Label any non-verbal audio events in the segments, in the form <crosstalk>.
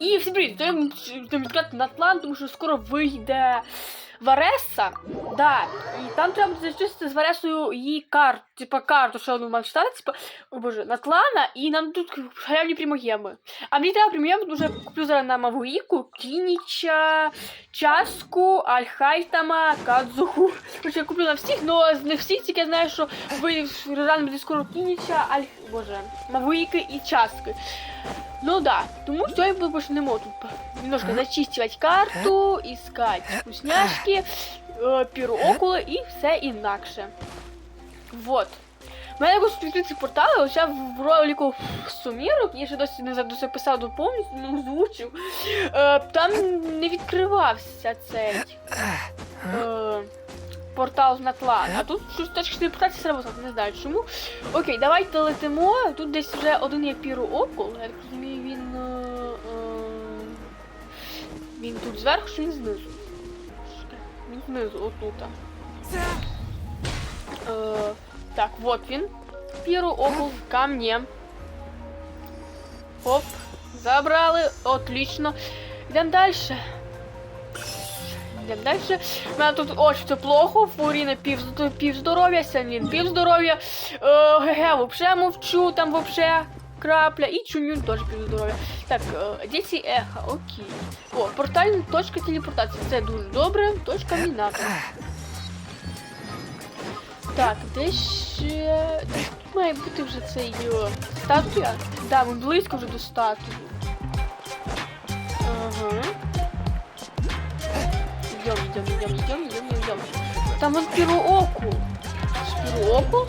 І всім привіт! Будемо відкривати на Атлант, тому що скоро вийде Вареса. Да. І там треба буде зачистити з Варесою її карту, типа карту, що вона мав читати, типа, о боже, Натлана, і нам тут халявні прямогеми. А мені треба прямогеми, тому що я куплю зараз на Мавуїку, Кініча, Часку, Альхайтама, Кадзуху. Короче, я куплю на всіх, але з них всіх тільки я знаю, що ви рано буде скоро Кініча, Аль... боже, Мавуїки і Часки. Ну да, тому сьогодні ми почнемо тут немножко зачистити карту, искать вкусняшки, е, піроокули і все інакше. Вот. У мене якось відкриті портали, я в ролику сумірок, я ще досі не записав до повністю, не озвучив. Е, там не відкривався цей е, портал з Натлан. А тут щось точки телепортації сработало, не знаю чому. Окей, давайте летимо. Тут десь вже один є піроокул, я так розумію, він. Е, е, він тут зверху чи він знизу? Він знизу, отута. Е, так, вот він. Піроокул ко мне. Оп, забрали, отлично. Йдемо далі. Йдемо далі. У мене тут очень все плохо. Фуріна пів, пів здоров'я, Сянлін пів здоров'я. Е, Геге, вообще мовчу, там вообще крапля. І Чунюн теж пів здоров'я. Так, е, діти ехо, окей. О, портальна точка телепортації. Це дуже добре. Точка Міната. Так, де ще. Тут має бути вже цей е, статуя. Да, ми близько вже до статуї. Идем, идем, идем, идем, идем, идем. Там вон пироокул. Пироокул?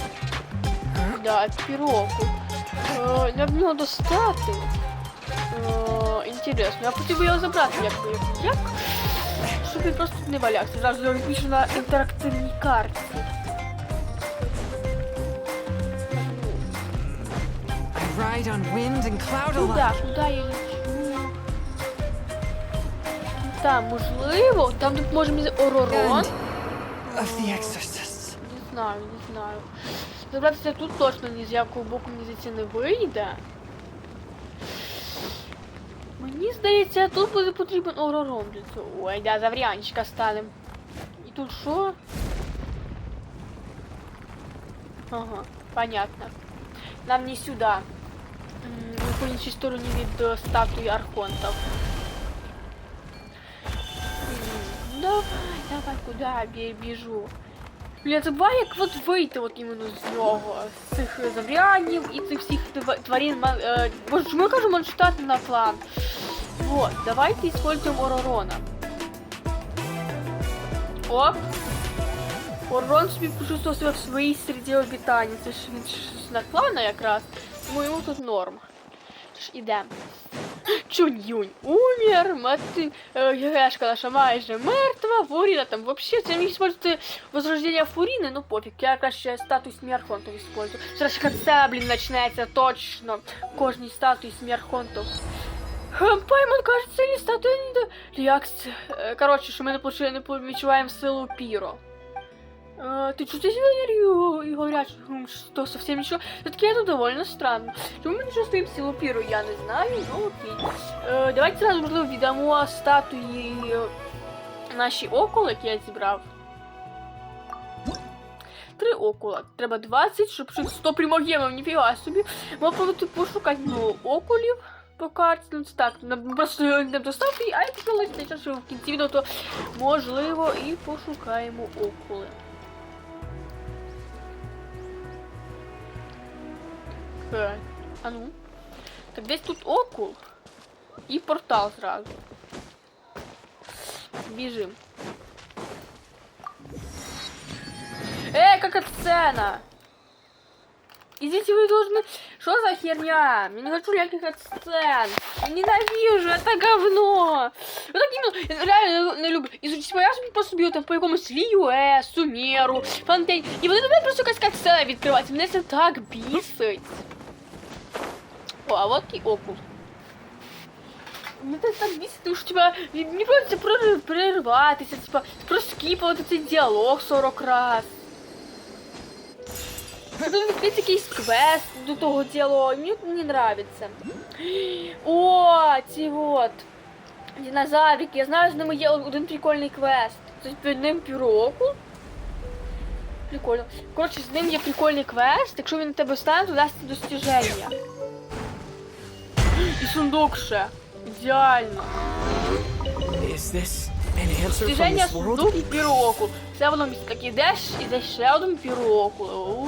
Да, пироокул. Е, Як його достати? Е, Інтересно. Я хотів його забрати, як як? як? Щоб він просто не валявся. Зараз я пишу на інтерактивній карті. I ride on wind and cloud Куда? alike. Куда я лечу? Там, можливо, там тут може бути Оророн. Не знаю, не знаю. Забратися тут точно ні з якого боку мені здається не вийде. Мені здається, тут буде потрібен Оророн для цього. Ой, да, заврянчика станем. І тут що? Ага, понятно. Нам не сюди. Ми по іншій стороні від е, статуї Архонтов. Давай, давай, куди я біжу? Блін, я забуваю, як от вийти от іменно з нього, з цих е, заврянів і цих всіх тва- тварин. ма- Е, боже, чому я кажу манштат на план? Вот, давайте используем Оророна. Оп. Оророн собі почувствував себе в своїй середі обітання. Це ж він ж з наклана якраз. Тому йому тут норм. Тож ідемо. Чунь-юнь умер, мати е, Гегешка наша майже мертва, Фуріна там вообще, це міг использувати возрождення Фуріни, ну пофіг, я краще статуй Смерхонтов использую. Зараз конце, блін, почнеться точно. Кожній статуї Смерхонтов. Паймон, кажется, не статуя не до... Як це? Е, Коротше, що ми не, почує, не відчуваємо силу Піро. Э, ты чувствуешь энергию и говорят, «М, что совсем ничего. Все-таки это довольно странно. Чому ми не чувствуємо силу піру, я не знаю, ну окей. Е, давайте сразу можливо віддамо статуї е, наші окули, які я зібрав. Три окула. Треба 20, щоб щось 100 примогемів, ніфіга собі. Ми повинні пошукати ну, окулів по карті. Ну, це так, нам просто йдемо до статуї, а якщо лише час, що в кінці відео, то можливо і пошукаємо окули. Е, А ну. Так десь тут окул і портал зразу. Біжим. Э, как сцена? Идите, вы должны... Что за херня? Я не хочу никаких сцен. Я ненавижу, это говно. Я так именно, я реально не люблю. Изучить я собі просто б'ю там по якомусь Ліюе, Сумеру, Фонтейн. І вони до мене просто якась як сцена відкривається. Мене це так бісить. О, а вот і окул. Мене це так бісить, тому що типа, мені придеться перерватися, типа, проскіпувати цей діалог 40 раз. Потім відкрити якийсь квест до того діла. Мені не нравится. О, ці вот. Динозаврики. Я знаю, з ними є один прикольний квест. Це під ним піроку. Прикольно. Коротше, з ним є прикольний квест. Якщо він на тебе стане, то дасть достіження. <gasps> І сундук ще. Ідеально. World? сундук і пірокул. Це воно так ідеш, іде ще один пірокул.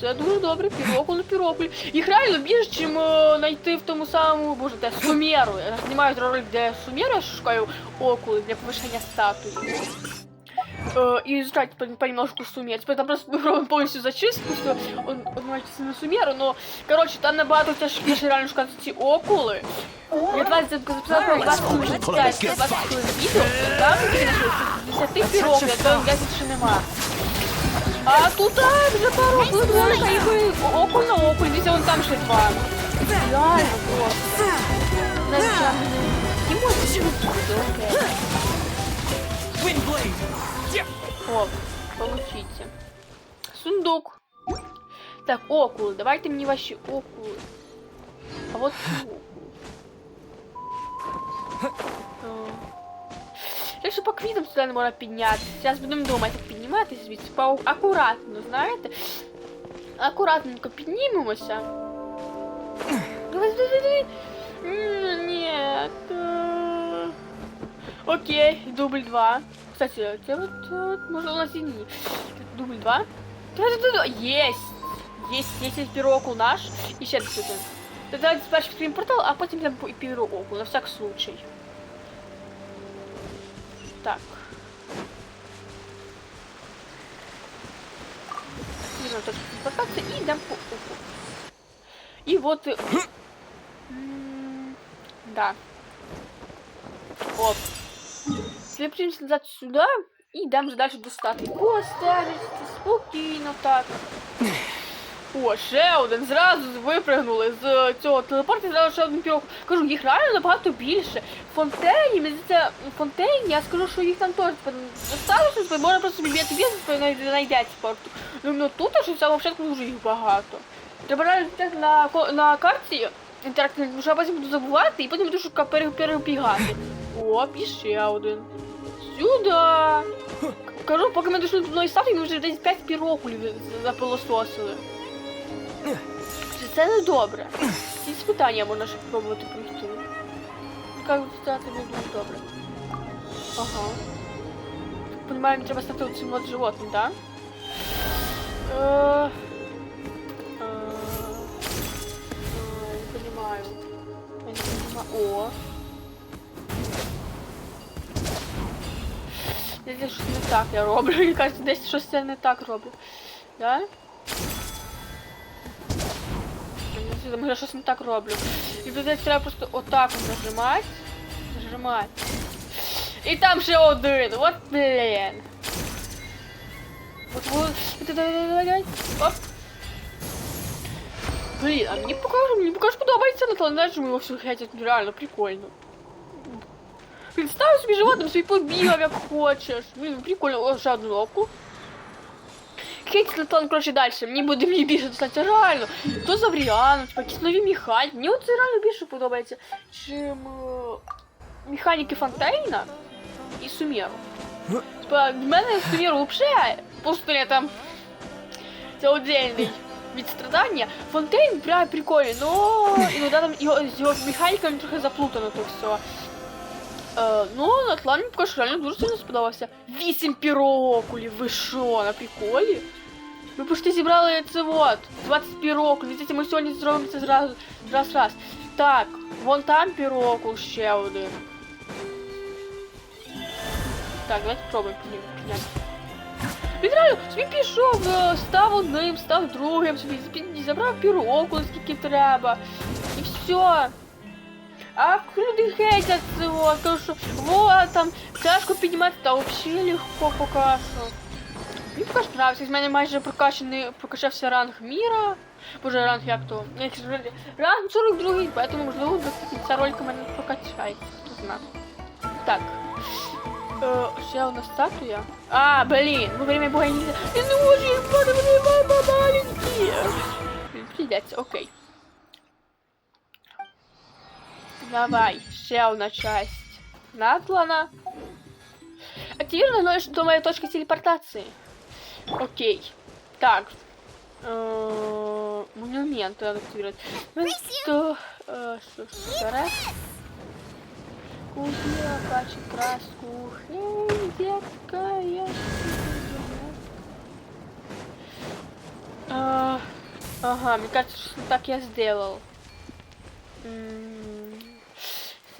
Це дуже добре, пірокул на пірокулі. Їх реально більше, чим е, знайти в тому самому, боже, де сумеру. Я знімаю ролик, де сумеру, я шукаю окули для повищення статуї. Е, і изучать по- понемножку сумер. Тепер там просто робимо повністю зачистку, що он, он має на сумеру, но, коротше, там набагато тяжкіше реально шукати ці окули. Я 20 записала про 20 хвилин життя, 20 хвилин відео, там я знайшла 10 пірок, я там 10 ще нема. А тут а, вже пару хвилин, ніби окуль на окуль, дивіться, вон там ще два. Реально, просто. Навіть там не можна окей. Windblade! Yeah. О, получите. Сундук. Так, окулы. Давайте мне ваши окулы. А вот ці окулы. О. Якщо по квітам сюди не можна піднятися. Зараз будемо думати, як підніматися звідси. По акуратно, знаєте? Акуратненько піднімемося. Давай, давай, давай. М, Нет. э. Окей, дубль 2. Кстати, це вот, вот можно у нас и не. Дубль 2. Да-да-да, есть! Есть, есть, есть пирокул наш. І ще десь один. Та Давайте спершу відкриємо портал, а потім там і пірокул, на всяк случай. Так. Нужно так спускаться и дам по оку. И вот... э, <clears throat> м, Да. Оп. Слепчимся назад сюда и дам же дальше достати. Постежечки, спокійно так. О, ще один. Зразу випрыгнули з цього телепорту, зразу ще один пірог. Кажу, їх реально набагато більше. Фонтейні, мені здається, фонтейні, я скажу, що їх там теж достатньо, типу, можна просто бігати бізнес, знайдеться спорту. Ну, ну тут що в початку дуже їх багато. Треба реально так на, на карті інтерактивній, тому що я потім буду забувати і потім буду шукати перебігати. О, і ще один. Сюда. Кажу, поки ми дійшли до одної статуї, ми вже десь 5 пірокулів запилососили. Чи це не добре? Ці спитання можна ще пробувати пройти. Як це не дуже добре. Ага. Понимаю, мені треба стати цим от животним, так? Е, е, е, Не понимаю. Я не понимаю. О. Я щось не так я роблю. <laughs> Мені кажеться, десь щось я не так роблю. Да? Я щось не так роблю. І десь треба просто отак от нажимати. Нажимати. І там ще один. От блін. От вот. Давай. Оп. Блін, а мені покажу, мені покажу подобається на знаєш, ми його все хейтять, реально прикольно. Представь собі животним собі побігав, як хочеш. Блін, прикольно, о, ще одну оку. Хейт Слетон, коротше, далі. Мені буде мені більше достатньо реально. То Завріану, типа якісь нові механіки. Мені оце реально більше подобається, чим е, механіки Фонтейна і Сумеру. Типа, в мене Сумеру взагалі просто там це отдельний від страдання. Фонтейн прям прикольний, но іноді там його, з його механіками трохи заплутано то все. Е, ну, на тлані поки що реально дуже сильно сподобався. Вісім пірокулів, ви що, на приколі? Ми почти зібрали це вот, 20 пірокулів. Дивіться, ми сьогодні зробимо це зразу, раз, раз. Так, вон там пірокул ще один. Так, давайте спробуємо підняти- підняти. Він реально собі пішов, е, став одним, став другим, собі під- забрав пірокул, скільки треба. І все. А люди хейтять цього, тому що вот там тяжко піднімати, та взагалі легко поки. Мені поки що нравиться, з мене майже прокачаний, прокачався ранг міра. Боже, ранг як то? Ранг 42, поэтому можливо до кінця ролика мене прокачається, хто знає. Так. Е, ще одна статуя. А, блін, во время бога нельзя. Я не можу їх брати, вони мама маленькі. Блін, Прийдеться, окей. Давай, ще одна часть. Надлана. Активировано до моей точки телепортации. Окей. Так. Э, Монумент надо активировать. Место... э, Что ж, зараз. Купила качи краску. Эй, детка, я А, Ага, мне кажется, что так я сделал.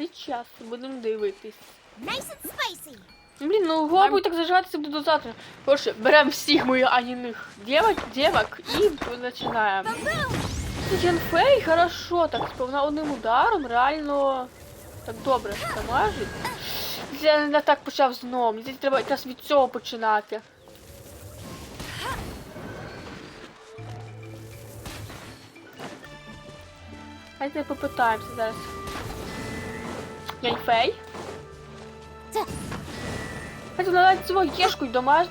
Сейчас будемо дивитись. Nice and spicy. Блін, ну голову так зажатися буде до завтра. Короче, беремо всіх моїх аніних девок, девок і починаємо. Дженфей, хорошо, так сповна одним ударом, реально так добре дамажить. Я не так почав знову. Мені треба якраз від цього починати. Давайте попитаємося зараз. Яньфей? Хотя вона цього єшку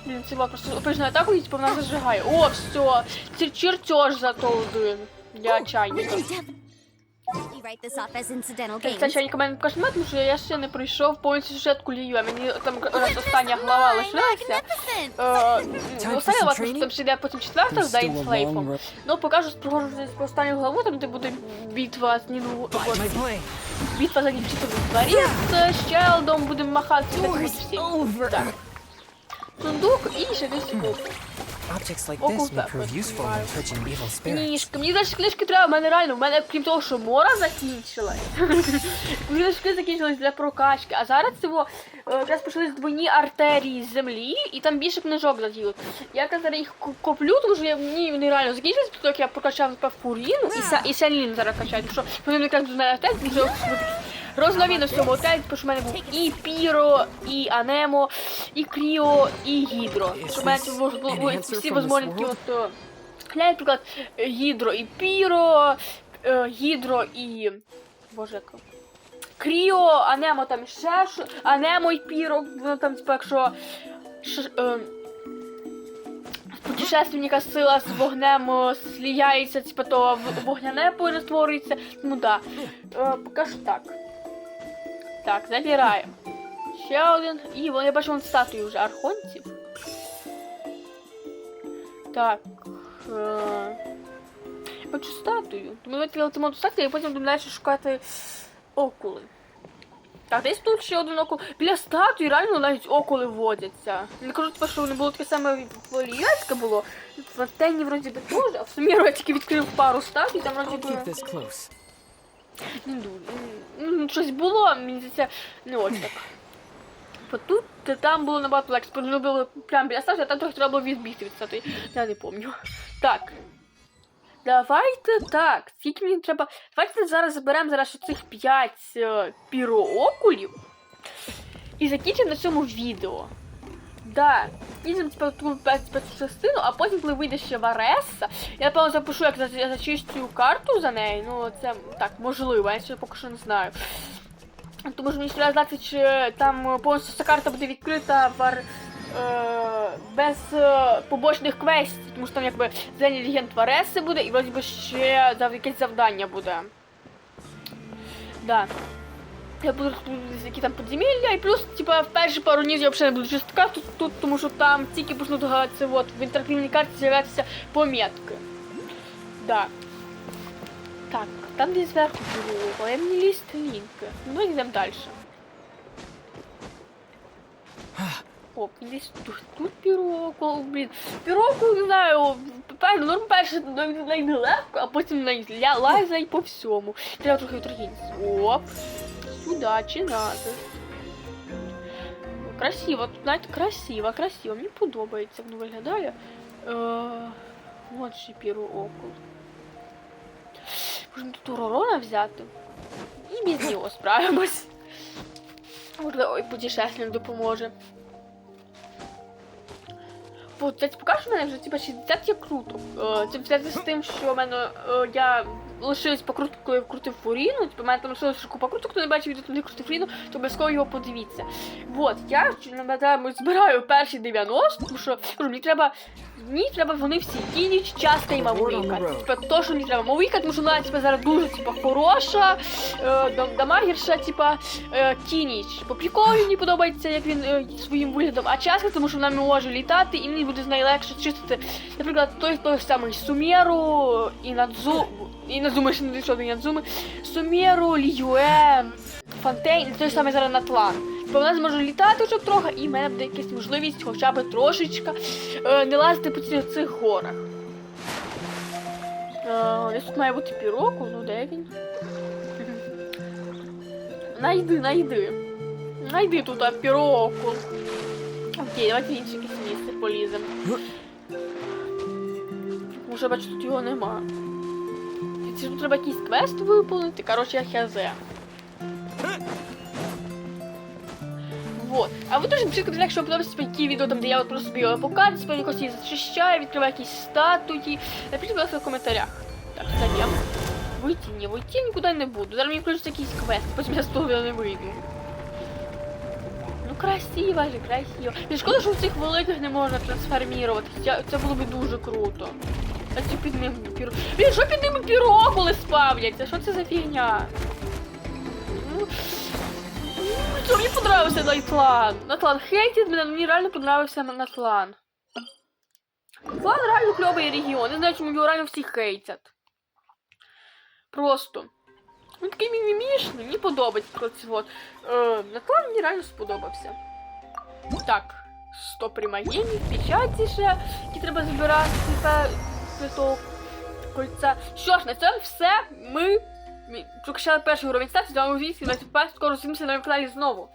блін, цього просто опижну атаку і типу вона зажигає. О, все! Це чертеж зато один. Для чайника. Gains. чайник у мене кошмет, тому що я ще не пройшов повністю сюжет кулію, а мені там раз остання глава лишилася. Остання вас там ще йде потім четверта з Дайн Слейфом. Ну, покажу спрогожу по останню главу, там де буде битва з Ніну. Битва за дівчатами дворі з Щелдом, будемо махати так. Сундук і ще десь бук. Objects like this may prove useful знімаю. purging evil spirits. Книжка. Мені зараз книжки треба, в мене реально, в мене крім того, що мора закінчилась. <laughs> Мені книжки закінчились для прокачки, а зараз цього е, якраз почались двойні артерії з землі, і там більше книжок заділи. Я якраз зараз їх куплю, тому що я, мені вони реально закінчились, тому як я прокачав тепер Фуріну і, Ся, і зараз качаю, тому що вони мені якраз на артерії, тому що Розловіно в цьому отелі, тому що в мене був і Піро, і Анемо, і Кріо, і Гідро. Щоб в мене всі возможні такі от е, наприклад, Гідро і Піро, е, Гідро і. Боже, як. Кріо, Анемо там ще що. Анемо і Піро, воно там, типу, якщо. ш- е, Путешественника сила з вогнем сліяється, типу, то вогняне перетворюється. Ну да. Е, поки що так. Так, забираємо. Ще один. І вон, я бачу вон статую вже архонців. Так. Е... Хочу статую. Тому давайте летимо до статую, і потім будемо далі шукати окули. Так, десь тут ще один окул. Біля статуї реально навіть окули водяться. Не кажу, типу, що вони було таке саме Валіянське було. В Антенні вроді би теж, а в Суміру я тільки відкрив пару статуй, там вроді би... Не дуже. Ну, щось було, мені здається, не ось так. Бо тут та там було набагато легше, було прямо біля статуї, а там трохи треба було відбігти від статуї. Я не пам'ятаю. Так. Давайте так. Скільки мені треба. Давайте зараз заберемо зараз оцих 5 е, піроокулів. І закінчимо на цьому відео. Да. Їдемо тепер ту першу частину, а потім, коли вийде ще Вареса, я напевно запишу, як я зачищу карту за нею. Ну, це так, можливо, я ще поки що не знаю. Тому що мені треба знати, чи там повністю ця карта буде відкрита вар... е... без е... побочних квестів, тому що там якби зелені легенд Вареси буде, і вроді би ще якесь завдання буде. Да. Я буду розповідати, які там підземілля, і плюс, типа, в перші пару днів я взагалі не буду чистити карту тут, тому що там тільки почнуть це от, в інтерактивній карті з'являтися помітки. Да. Так, там десь зверху було, але мені лізти лінки. Ну, йдемо далі. О, десь тут, тут піроку, блін. Піроку, не знаю, певно, норм перше легко, а потім лазай по всьому. Треба трохи відрогінці. Оп. Чи надо. Красиво, тут навіть красиво, красиво. Мені подобається, воно виглядає. Е, от ще піроокул. Можна тут уророна взяти. І без нього справимось. Можливо, ой, путешественник допоможе. Це поки що в мене вже типа 60 є круто. Це взяти з тим, що в мене я лишилось покрутку, коли я крутив фуріну. Типу, мене там лишилось купа круток, хто не бачив відео, не крутив фуріну, то обов'язково його подивіться. Вот, я нагадаю, збираю перші 90, тому що кажу, мені треба. Мені треба вони всі Кініч, часто і Мавуїка. Типа то, що мені треба Мавуїка, тому що вона типа, зараз дуже типа, хороша, е, дам- дамагерша, типа е, Кініч. По приколу мені подобається, як він е, своїм виглядом, а часто, тому що вона може літати, і мені буде нею чистити, наприклад, той той самий Сумєру, і Надзу, і Надзуми, ще не дійшов до Надзуми, Сумєру, Ліюе, Фонтейн, і той самий зараз Натлан. Бо вона зможе літати вже трохи, і в мене буде якась можливість хоча б трошечка е, не лазити по цих, цих горах. Е, десь тут має бути пірокул, ну де він? <laughs> Найди, найди. Найди тут а, пірокул. Окей, давайте інше якесь місце поліземо. Може, бачу, тут його нема. Це тут треба якийсь квест виповнити, коротше, я хезе. Вот. А ви теж напишіть в що вам подобається такі відео, там, де я от просто собі карті, спільні якось її зачищаю, відкриваю якісь статуї. Напишіть, будь ласка, в коментарях. Так, кстати, я вийти, не вийти нікуди не буду. Зараз мені включиться якийсь квест, потім я з того не вийду. Ну красиво же, красиво. Шкода, що в цих великих не можна трансформуватися. Це було б дуже круто. А ці під ним піро. Блін, що під ними пірокули спавняться? Що це за фігня? Що мені понравився Найтлан? Натлан хейтить мене, мені реально на- Натлан. Натлан реально кльовий регіон. Не знаю, чому його реально всі хейтять. Просто. Він такий мімімішний, мені подобається оці от. Е, Натлан мені реально сподобався. Так, 100 примагенів, печаті ще, які треба збирати цвіток кольця. Що ж, на цьому все. Ми прокачали перший уровень ставці, з вами Віскі, скоро зустрінемося на каналі знову.